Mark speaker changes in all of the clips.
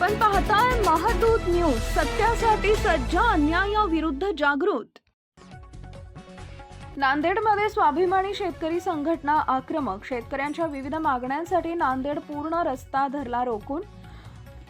Speaker 1: आपण पाहताय महादूत न्यूज सत्यासाठी सज्ज अन्यायाविरुद्ध जागृत. नांदेडमध्ये स्वाभिमानी शेतकरी संघटना आक्रमक शेतकऱ्यांच्या विविध मागण्यांसाठी नांदेड पूर्ण रस्ता धरला रोखून.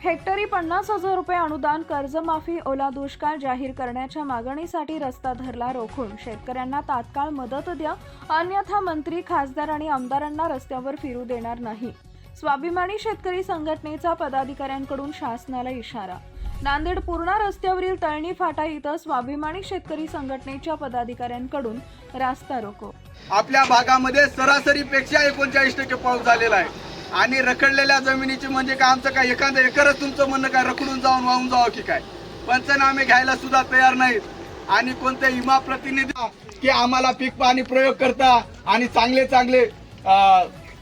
Speaker 1: हेक्टरी पन्नास हजार रुपये अनुदान कर्जमाफी ओला दुष्काळ जाहीर करण्याच्या मागणीसाठी रस्ता धरला रोखून. शेतकऱ्यांना तात्काळ मदत द्या अन्यथा मंत्री खासदार आणि आमदारांना रस्त्यावर फिरू देणार नाही. स्वाभिमानी शेतकरी संघटनेचा पदाधिकाऱ्यांकडून शासनाला इशारा. नांदेड पूर्णा रस्त्यावरील तळणी फाटा इथं स्वाभिमानी शेतकरी संघटनेच्या पदाधिकाऱ्यांकडून रास्ता रोको.
Speaker 2: आपल्या भागामध्ये सरासरीपेक्षा एकोणचाळीस टक्के पाऊस झालेला आहे. आणि रखडलेल्या जमिनीची म्हणजे काय? आमचं काय एखादं एकरच तुमचं म्हणणं काय? रखडून जाऊन वाहून जावं की काय? पंचनामे घ्यायला सुद्धा तयार नाहीत. आणि कोणत्या विमा प्रतिनिधी की आम्हाला पीक पाणी प्रयोग करता आणि चांगले चांगले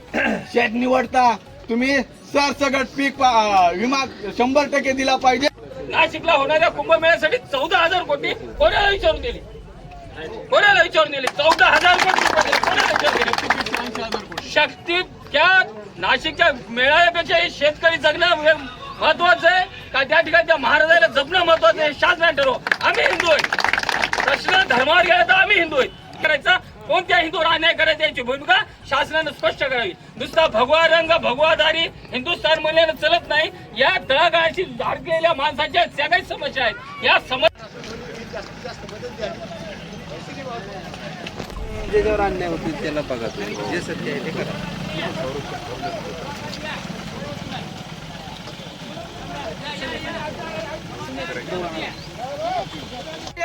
Speaker 2: शेत निवडता तुम्ही सरसगट पीक विमा शंभर टक्के दिला पाहिजे.
Speaker 3: नाशिकला होणाऱ्या कुंभमेळ्यासाठी चौदा हजार कोटी कोणाला विचारून दिली? कोणाला विचारून दिली? चौदा हजार कोटी कोणाला विचारून दिले? शक्ती त्या नाशिकच्या मेळाव्यापेक्षा हे शेतकरी जगणं महत्वाचं आहे. का त्या ठिकाणी त्या महाराजाला जपणं महत्वाचं आहे शासनाने ठरव. आम्ही हिंदू आहे. प्रश्न धर्मावर गेला तर आम्ही हिंदू आहे. करायचा कोणत्या हिंदूवर अन्याय करायचा याची भूमिका शासनानं स्पष्ट करावी. नुसता भगवा रंग भगवादारी हिंदुस्थान म्हणल्यानं चलत नाही. या तळागाळाशी अडकलेल्या माणसाच्या ज्या काही समस्या आहेत. या समस्या
Speaker 4: ज्याच्यावर अन्याय होतील त्याला बघा तुम्ही. जे सत्य आहे ते करा.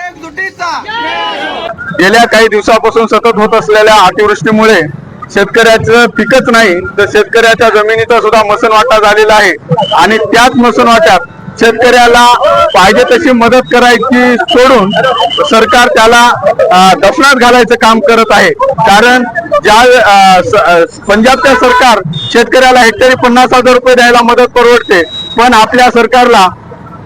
Speaker 2: एकजुटीचा.
Speaker 5: गेल्या काही दिवसापासून सतत होत असलेल्या अतिवृष्टीमुळे शेतकऱ्याचं पिकच नाही. तर शेतकऱ्याच्या जमिनीचा सुद्धा मसनवाटा झालेला आहे. आणि त्याच मसनवाट्यात शेतकऱ्याला पाहिजे तशी मदत करायची सोडून सरकार त्याला दफनात घालायचं काम करत आहे. कारण ज्या पंजाबच्या पंजाबचं सरकार शेतकऱ्याला हेक्टरी पन्नास हजार रुपये द्यायला मदत परवडते. पण आपल्या सरकारला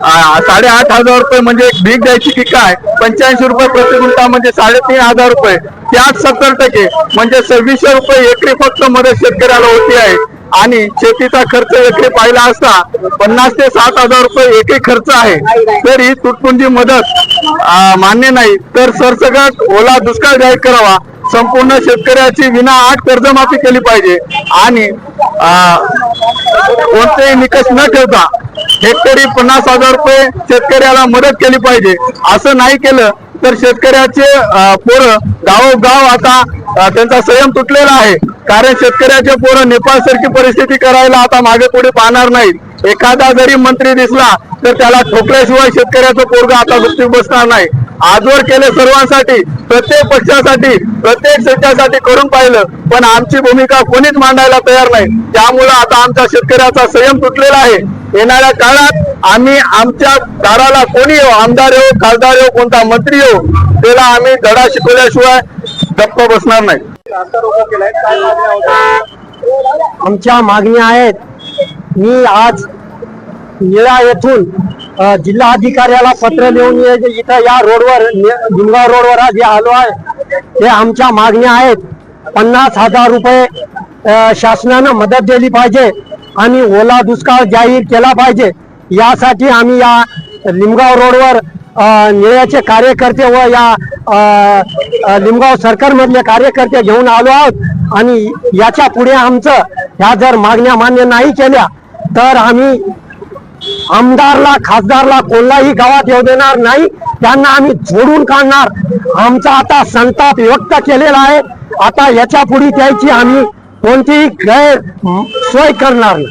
Speaker 5: साडेआठ हजार रुपये म्हणजे भीक द्यायची की काय? पंच्याऐंशी रुपये प्रति गुंठा म्हणजे साडेतीन हजार रुपये. त्यात सत्तर टक्के म्हणजे सव्वीसशे रुपये एकरी फक्त मदत शेतकऱ्याला होती आहे. आणि शेतीचा खर्च एकरी पाहिला असता पन्नास ते सात हजार रुपये एकही खर्च आहे. तर ही तुटपुंजी मदत मान्य नाही. तर सरसगट ओला दुष्काळ जाहीर करावा. संपूर्ण शेतकऱ्याची विना आठ कर्जमाफी केली पाहिजे. आणि कोणतेही निकष न ठेवता हेक्टरी पन्नास हजार रुपये शेतकऱ्याला मदत केली पाहिजे. असं नाही केलं तर शेतकऱ्याचे पोरं गावोगाव आता त्यांचा संयम तुटलेला आहे. कारण शेतकऱ्याचे पोरं नेपाळ सारखी परिस्थिती करायला आता मागे पुढे पाहणार नाहीत. एखादा जरी मंत्री दिसला तर त्याला ठोकल्याशिवाय शेतकऱ्याचं पोरग आता गुप्ती बसणार नाही. आजवर केले सर्वांसाठी प्रत्येक पक्षासाठी प्रत्येक क्षेत्रासाठी करून पाहिलं पण आमची भूमिका कोणीच मांडायला तयार नाही. त्यामुळं आता आमच्या शेतकऱ्याचा संयम तुटलेला आहे. येणाऱ्या काळात आम्ही आमच्या दाराला कोणी येऊ आमदार येऊ खासदार येऊ कोणता मंत्री येऊ त्याला आम्ही धडा शिकवल्याशिवाय गप्प बसणार नाही.
Speaker 6: आमच्या मागण्या आहेत मी आज निळा येथून जिल्हा अधिकाऱ्याला पत्र लिहून इथं या रोडवर नि- निमगाव रोडवर आज आलो आहे. ते आमच्या मागण्या आहेत. पन्नास हजार रुपये शासनानं मदत दिली पाहिजे आणि ओला दुष्काळ जाहीर केला पाहिजे. यासाठी आम्ही या लिमगाव रोडवर निळ्याचे कार्यकर्ते व या लिमगाव सरकारमधले कार्यकर्ते घेऊन आलो आहोत. आणि याच्यापुढे आमचं ह्या जर मागण्या मान्य नाही केल्या तर आम्ही आमदारला खासदारला कोणलाही गावात येऊ देणार नाही. त्यांना आम्ही झोडून काढणार. आमचा आता संताप व्यक्त केलेला आहे. आता याच्यापुढे त्याची आम्ही कोणतीही गैर सोय करणार नाही.